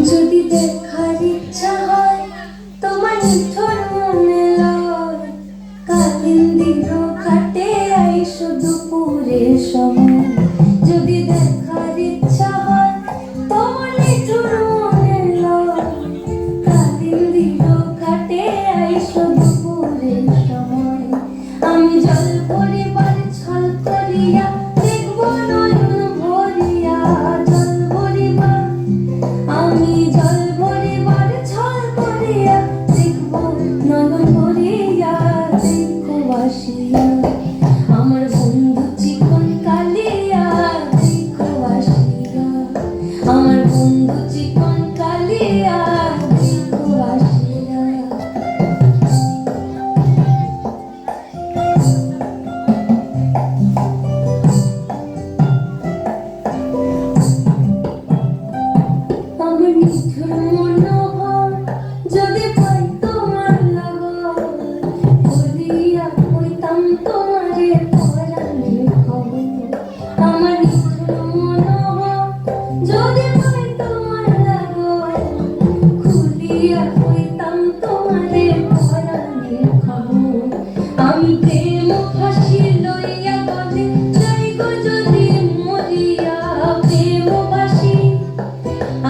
দেখার ইচ্ছা হয়, তোমার নিঠুর মনে লয়। কালিন্দির ঘাটে আইসো দুপুরের সময়। যদি দেখার ইচ্ছা হয়, তোমার নিঠুর মনে লয়। কালিন্দির ঘাটে আইসো দুপুরের সময়। আমি জল পরিবার আমার নিঠুর মনোহর যদি পাই তোমার লাগর বলিয়া কইতাম তোমারে পরাণের খবর আমার নিঠুর মনোহর যদি পাই তোমার লাগর খুলিয়া কইতাম তোমারে পরাণের খবর আমি প্রেম ফাঁসি